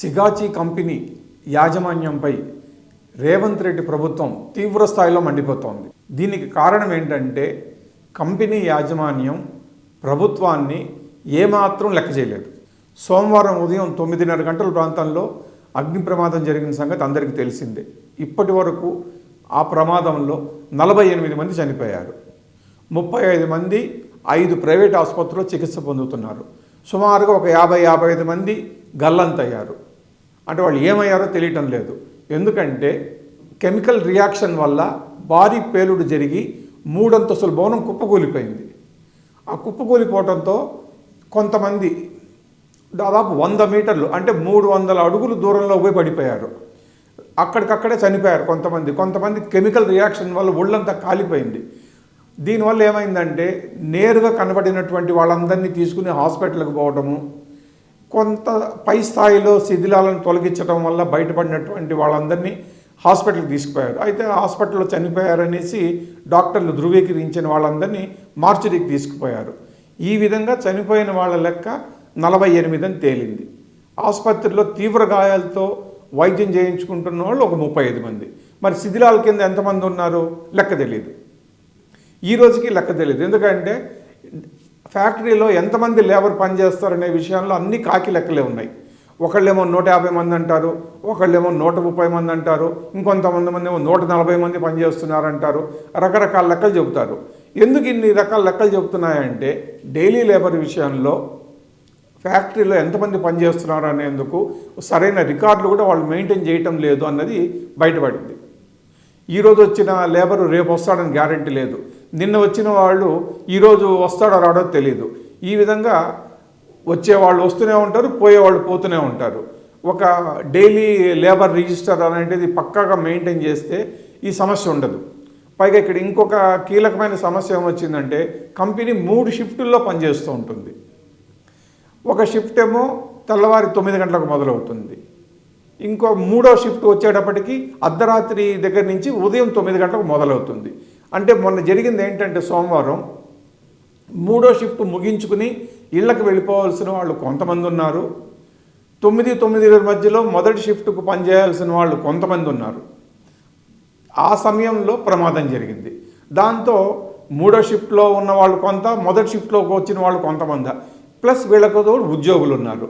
Sigachi company యాజమాన్యంపై రేవంత్ రెడ్డి ప్రభుత్వం తీవ్ర స్థాయిలో మండిపోతోంది. దీనికి కారణం ఏంటంటే కంపెనీ యాజమాన్యం ప్రభుత్వాన్ని ఏమాత్రం లెక్క చేయలేదు. సోమవారం ఉదయం తొమ్మిదిన్నర గంటల ప్రాంతంలో అగ్ని ప్రమాదం జరిగిన సంగతి అందరికీ తెలిసిందే. ఇప్పటి వరకు ఆ ప్రమాదంలో నలభై ఎనిమిది మంది చనిపోయారు. ముప్పై ఐదు మంది ఐదు ప్రైవేట్ ఆసుపత్రుల్లో చికిత్స పొందుతున్నారు. సుమారుగా ఒక యాభై యాభై ఐదు మంది గల్లంతయ్యారు. అంటే వాళ్ళు ఏమయ్యారో తెలియటం లేదు. ఎందుకంటే కెమికల్ రియాక్షన్ వల్ల భారీ పేలుడు జరిగి మూడంతస్తుల భవనం కుప్పకూలిపోయింది. ఆ కుప్పకూలిపోవడంతో కొంతమంది దాదాపు వంద మీటర్లు అంటే మూడు వందల అడుగులు దూరంలో పోయి పడిపోయారు. అక్కడికక్కడే చనిపోయారు కొంతమంది. కొంతమంది కెమికల్ రియాక్షన్ వల్ల ఒళ్ళంతా కాలిపోయింది. దీనివల్ల ఏమైందంటే నేరుగా కనబడినటువంటి వాళ్ళందరినీ తీసుకుని హాస్పిటల్కి పోవడము కొంత పై స్థాయిలో శిథిలాలను తొలగించడం వల్ల బయటపడినటువంటి వాళ్ళందరినీ హాస్పిటల్కి తీసుకుపోయారు. అయితే హాస్పిటల్లో చనిపోయారనేసి డాక్టర్లు ధృవీకరించిన వాళ్ళందరినీ మార్చురీకి తీసుకుపోయారు. ఈ విధంగా చనిపోయిన వాళ్ళ లెక్క నలభై ఎనిమిది అని తేలింది. ఆసుపత్రిలో తీవ్ర గాయాలతో వైద్యం చేయించుకుంటున్న వాళ్ళు ఒక ముప్పై ఐదు మంది. మరి శిథిలాల కింద ఎంతమంది ఉన్నారు? లెక్క తెలియదు ఈ రోజుకి లెక్క తెలియదు ఎందుకంటే ఫ్యాక్టరీలో ఎంతమంది లేబర్ పనిచేస్తారనే విషయంలో అన్ని కాకి లెక్కలే ఉన్నాయి. ఒకళ్ళేమో నూట యాభై మంది అంటారు ఒకళ్ళేమో నూట ముప్పై మంది అంటారు ఇంకొంతమంది మంది ఏమో నూట నలభై మంది పనిచేస్తున్నారంటారు రకరకాల లెక్కలు చెబుతారు. ఎందుకు ఇన్ని రకాల లెక్కలు చెబుతున్నాయంటే డైలీ లేబర్ విషయంలో ఫ్యాక్టరీలో ఎంతమంది పనిచేస్తున్నారు అనేందుకు సరైన రికార్డులు కూడా వాళ్ళు మెయింటైన్ చేయటం లేదు అన్నది బయటపడింది. ఈరోజు వచ్చిన లేబరు రేపు వస్తాడని గ్యారంటీ లేదు. నిన్న వచ్చిన వాళ్ళు ఈరోజు వస్తాడో రాడో తెలియదు ఈ విధంగా వచ్చే వాళ్ళు వస్తూనే ఉంటారు పోయేవాళ్ళు పోతూనే ఉంటారు. ఒక డైలీ లేబర్ రిజిస్టర్ అనేది పక్కాగా మెయింటైన్ చేస్తే ఈ సమస్య ఉండదు. పైగా ఇక్కడ ఇంకొక కీలకమైన సమస్య ఏమొచ్చిందంటే కంపెనీ మూడు షిఫ్టుల్లో పనిచేస్తూ ఉంటుంది. ఒక షిఫ్ట్ ఏమో తెల్లవారి తొమ్మిది గంటలకు మొదలవుతుంది. ఇంకో మూడో షిఫ్ట్ వచ్చేటప్పటికి అర్ధరాత్రి దగ్గర నుంచి ఉదయం తొమ్మిది గంటలకు మొదలవుతుంది. అంటే మొన్న జరిగింది ఏంటంటే సోమవారం మూడో షిఫ్ట్ ముగించుకుని ఇళ్ళకు వెళ్ళిపోవాల్సిన వాళ్ళు కొంతమంది ఉన్నారు. తొమ్మిది తొమ్మిది మధ్యలో మొదటి షిఫ్ట్కు పనిచేయాల్సిన వాళ్ళు కొంతమంది ఉన్నారు. ఆ సమయంలో ప్రమాదం జరిగింది. దాంతో మూడో షిఫ్ట్లో ఉన్న వాళ్ళు కొంత మొదటి షిఫ్ట్లోకి వచ్చిన వాళ్ళు కొంతమంది. ప్లస్ వీళ్ళకు తోడు ఉద్యోగులు ఉన్నారు.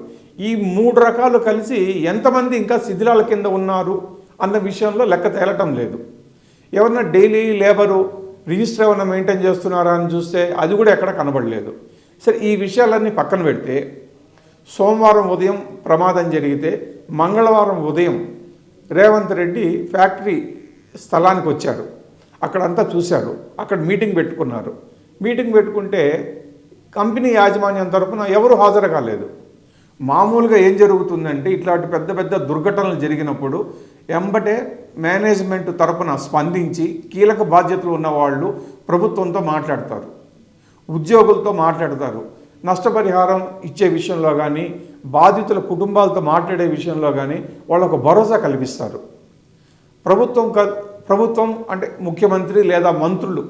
ఈ మూడు రకాలు కలిసి ఎంతమంది ఇంకా శిథిలాల కింద ఉన్నారు అన్న విషయంలో లెక్క తేలటం లేదు. ఎవరన్నా డైలీ లేబరు రిజిస్టర్ ఏమైనా మెయింటైన్ చేస్తున్నారా అని చూస్తే అది కూడా ఎక్కడ కనబడలేదు. సరే ఈ విషయాలన్నీ పక్కన పెడితే సోమవారం ఉదయం ప్రమాదం జరిగితే మంగళవారం ఉదయం రేవంత్ రెడ్డి ఫ్యాక్టరీ స్థలానికి వచ్చారు. అక్కడంతా చూశారు. అక్కడ మీటింగ్ పెట్టుకున్నారు. మీటింగ్ పెట్టుకుంటే కంపెనీ యాజమాన్యం తరపున ఎవరు హాజరు కాలేదు. మామూలుగా ఏం జరుగుతుందంటే ఇట్లాంటి పెద్ద పెద్ద దుర్ఘటనలు జరిగినప్పుడు ఎంబటే మేనేజ్మెంట్ తరపున స్పందించి కీలక బాధ్యతలు ఉన్న వాళ్ళు ప్రభుత్వంతో మాట్లాడతారు. ఉద్యోగులతో మాట్లాడతారు. నష్టపరిహారం ఇచ్చే విషయంలో కానీ బాధితుల కుటుంబాలతో మాట్లాడే విషయంలో కానీ వాళ్ళకు భరోసా కల్పిస్తారు. ప్రభుత్వం క- ప్రభుత్వం అంటే ముఖ్యమంత్రి లేదా మంత్రులు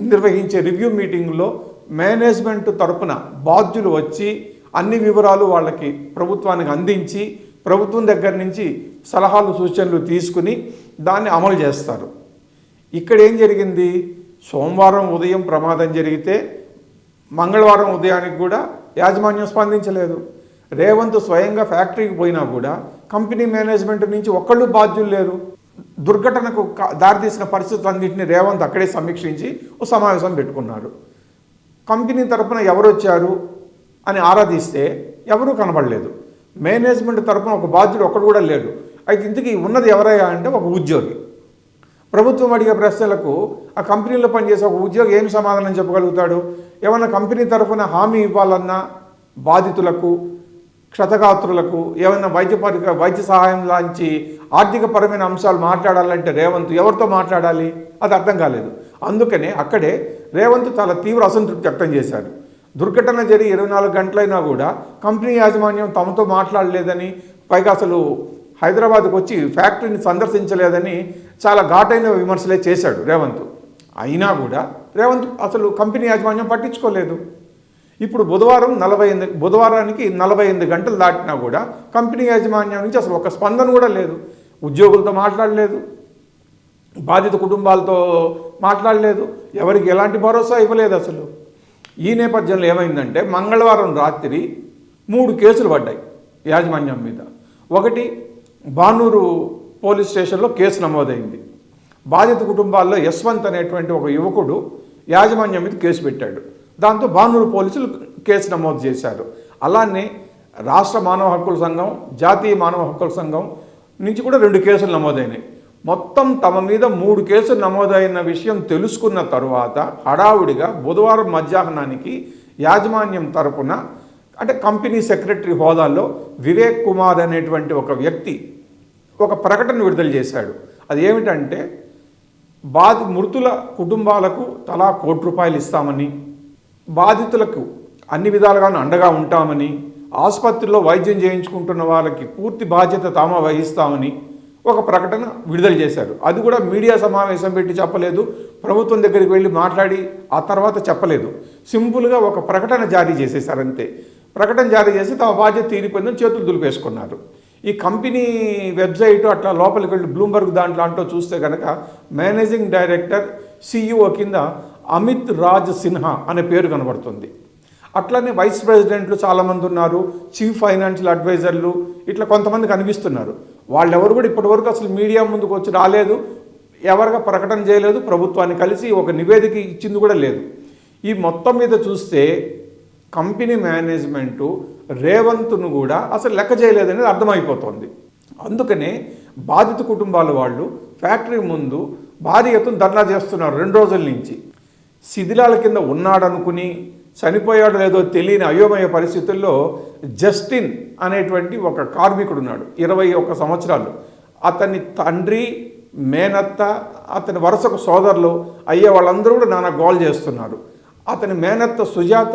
నిర్వహించే రివ్యూ మీటింగ్లో మేనేజ్మెంట్ తరపున బాధ్యులు వచ్చి అన్ని వివరాలు వాళ్ళకి ప్రభుత్వానికి అందించి ప్రభుత్వం దగ్గర నుంచి సలహాలు సూచనలు తీసుకుని దాన్ని అమలు చేస్తారు. ఇక్కడ ఏం జరిగింది? సోమవారం ఉదయం ప్రమాదం జరిగితే మంగళవారం ఉదయానికి కూడా యాజమాన్యం స్పందించలేదు. రేవంత్ స్వయంగా ఫ్యాక్టరీకి పోయినా కూడా కంపెనీ మేనేజ్మెంట్ నుంచి ఒక్కళ్ళు బాధ్యులు లేరు. దుర్ఘటనకు దారితీసిన పరిస్థితులన్నింటినీ రేవంత్ అక్కడే సమీక్షించి ఓ సమావేశం పెట్టుకున్నారు కంపెనీ తరపున ఎవరు వచ్చారు అని ఆరాధిస్తే ఎవరూ కనబడలేదు. మేనేజ్మెంట్ తరపున ఒక బాధ్యుడు ఒక్కడు కూడా లేడు. అయితే ఇంతకీ ఉన్నది ఎవరయ్యా అంటే ఒక ఉద్యోగి. ప్రభుత్వం అడిగే ప్రశ్నలకు ఆ కంపెనీలో పనిచేసే ఒక ఉద్యోగి ఏం సమాధానం చెప్పగలుగుతాడు? ఏమన్నా కంపెనీ తరఫున హామీ ఇవ్వాలన్నా బాధితులకు క్షతగాత్రులకు ఏమైనా వైద్య పరి వైద్య సహాయం లాంటి ఆర్థికపరమైన అంశాలు మాట్లాడాలంటే రేవంత్ ఎవరితో మాట్లాడాలి? అది అర్థం కాలేదు. అందుకనే అక్కడే రేవంత్ చాలా తీవ్ర అసంతృప్తి వ్యక్తం చేశారు. దుర్ఘటన జరిగి ఇరవై నాలుగు గంటలైనా కూడా కంపెనీ యాజమాన్యం తమతో మాట్లాడలేదని పైగా అసలు హైదరాబాద్కు వచ్చి ఫ్యాక్టరీని సందర్శించలేదని చాలా ఘాటైన విమర్శలే చేశాడు రేవంత్. అయినా కూడా రేవంత్ అసలు కంపెనీ యాజమాన్యం పట్టించుకోలేదు. ఇప్పుడు బుధవారం నలభై ఎనిమిది బుధవారానికి నలభై ఎనిమిది గంటలు దాటినా కూడా కంపెనీ యాజమాన్యం నుంచి అసలు ఒక స్పందన కూడా లేదు. ఉద్యోగులతో మాట్లాడలేదు. బాధిత కుటుంబాలతో మాట్లాడలేదు. ఎవరికి ఎలాంటి భరోసా ఇవ్వలేదు అసలు. ఈ నేపథ్యంలో ఏమైందంటే మంగళవారం రాత్రి మూడు కేసులు పడ్డాయి యాజమాన్యం మీద. ఒకటి బానూరు పోలీస్ స్టేషన్లో కేసు నమోదైంది. బాధిత కుటుంబాల్లో యశ్వంత్ అనేటువంటి ఒక యువకుడు యాజమాన్యం మీద కేసు పెట్టాడు. దాంతో బానూరు పోలీసులు కేసు నమోదు చేశారు. అలానే రాష్ట్ర మానవ హక్కుల సంఘం జాతీయ మానవ హక్కుల సంఘం నుంచి కూడా రెండు కేసులు నమోదైనాయి. మొత్తం తమ మీద మూడు కేసులు నమోదైన విషయం తెలుసుకున్న తరువాత హడావుడిగా బుధవారం మధ్యాహ్నానికి యాజమాన్యం తరపున అంటే కంపెనీ సెక్రటరీ హోదాల్లో వివేక్ కుమార్ అనేటువంటి ఒక వ్యక్తి ఒక ప్రకటన విడుదల చేశాడు. అది ఏమిటంటే బాధి మృతుల కుటుంబాలకు తలా కోటి రూపాయలు ఇస్తామని బాధితులకు అన్ని విధాలుగాను అండగా ఉంటామని ఆసుపత్రిలో వైద్యం చేయించుకుంటున్న వాళ్ళకి పూర్తి బాధ్యత తాము వహిస్తామని ఒక ప్రకటన విడుదల చేశారు అది కూడా మీడియా సమావేశం పెట్టి చెప్పలేదు. ప్రభుత్వం దగ్గరికి వెళ్ళి మాట్లాడి ఆ తర్వాత చెప్పలేదు. సింపుల్గా ఒక ప్రకటన జారీ చేసేశారంతే ప్రకటన జారీ చేసి తమ బాధ్యత తీరిపోయిందని చేతులు దులిపేసుకున్నారు. ఈ కంపెనీ వెబ్సైట్ అట్లా లోపలికి వెళ్ళి బ్లూంబర్గ్ దాంట్లో అంటూ చూస్తే కనుక మేనేజింగ్ డైరెక్టర్ సిఇఓ కింద అమిత్ రాజ్ సిన్హా అనే పేరు కనబడుతుంది. అట్లనే వైస్ ప్రెసిడెంట్లు చాలామంది ఉన్నారు చీఫ్ ఫైనాన్షియల్ అడ్వైజర్లు ఇట్లా కొంతమంది కనిపిస్తున్నారు. వాళ్ళెవరు కూడా ఇప్పటివరకు అసలు మీడియా ముందుకు వచ్చి రాలేదు ఎవరిగా ప్రకటన చేయలేదు ప్రభుత్వాన్ని కలిసి ఒక నివేదిక ఇచ్చింది కూడా లేదు. ఈ మొత్తం మీద చూస్తే కంపెనీ మేనేజ్మెంటు రేవంత్ను కూడా అసలు లెక్క చేయలేదనేది అర్థమైపోతుంది. అందుకనే బాధిత కుటుంబాల వాళ్ళు ఫ్యాక్టరీ ముందు భారీ ఎత్తున ధర్నా చేస్తున్నారు రెండు రోజుల నుంచి. శిథిలాల కింద ఉన్నాడనుకుని చనిపోయాడు లేదో తెలియని అయోమయ పరిస్థితుల్లో జస్టిన్ అనేటువంటి ఒక కార్మికుడు ఉన్నాడు ఇరవై ఒక్క సంవత్సరాలు. అతని తండ్రి మేనత్త అతని వరుసకు సోదరులు అయ్యే వాళ్ళందరూ కూడా నానా గోల్ చేస్తున్నారు. అతని మేనత్త సుజాత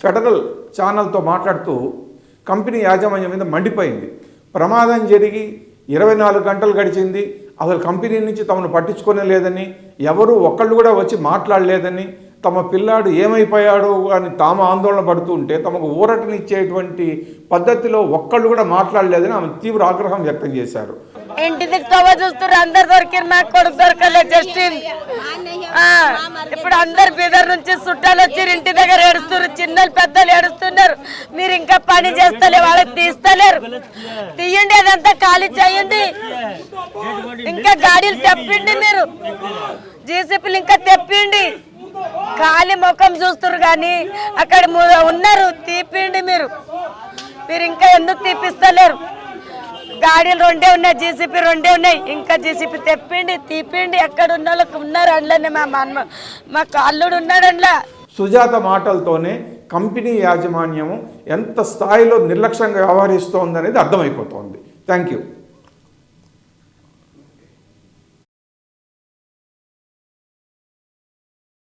ఫెడరల్ ఛానల్తో మాట్లాడుతూ కంపెనీ యాజమాన్యం మీద మండిపోయింది. ప్రమాదం జరిగి ఇరవై నాలుగు గంటలు గడిచింది. అసలు కంపెనీ నుంచి తమను పట్టించుకునే లేదని ఎవరు ఒక్కళ్ళు కూడా వచ్చి మాట్లాడలేదని తమ పిల్లాడు ఏమైపోయాడు అని తాము ఆందోళన పడుతూ ఉంటే తమకు ఊరటనిచ్చేటువంటి పద్ధతిలో ఒక్కళ్ళు కూడా మాట్లాడలేదని ఆమె తీవ్ర ఆగ్రహం వ్యక్తం చేశారు. ఇంటి దిక్కువ చూస్తున్నారు అందరు దొరికిరు నాకు కొడుకు దొరకలేదు జస్టిన్ ఇప్పుడు అందరు బీదర్ నుంచి చుట్టాలు వచ్చి ఇంటి దగ్గర ఏడుస్తున్నారు చిన్నలు పెద్దలు ఏడుస్తున్నారు. మీరు ఇంకా పని చేస్తలే వాళ్ళకి తీస్తలేరు. తీయండి అదంతా ఖాళీ చేయండి. ఇంకా గాడీలు తెప్పిండి మీరు. జీసీపీలు ఇంకా తెప్పిండి. ఖాళీ ముఖం చూస్తున్నారు కానీ అక్కడ ఉన్నారు తీపిండి మీరు. మీరు ఇంకా ఎందుకు తీపిస్తలేరు? గాడీలు రెండే ఉన్నాయి జీసీపీ రెండే ఉన్నాయి. ఇంకా జీసీపీ తెప్పిండి తీపిండి ఎక్కడ ఉన్న వాళ్ళకి ఉన్నారు అండ్లనే మా మన్మ మాకు అల్లుడు ఉన్నాడు అండ్లా. సుజాత మాటలతోనే కంపెనీ యాజమాన్యం ఎంత స్థాయిలో నిర్లక్ష్యంగా వ్యవహరిస్తోందనేది అర్థమైపోతోంది. Thank you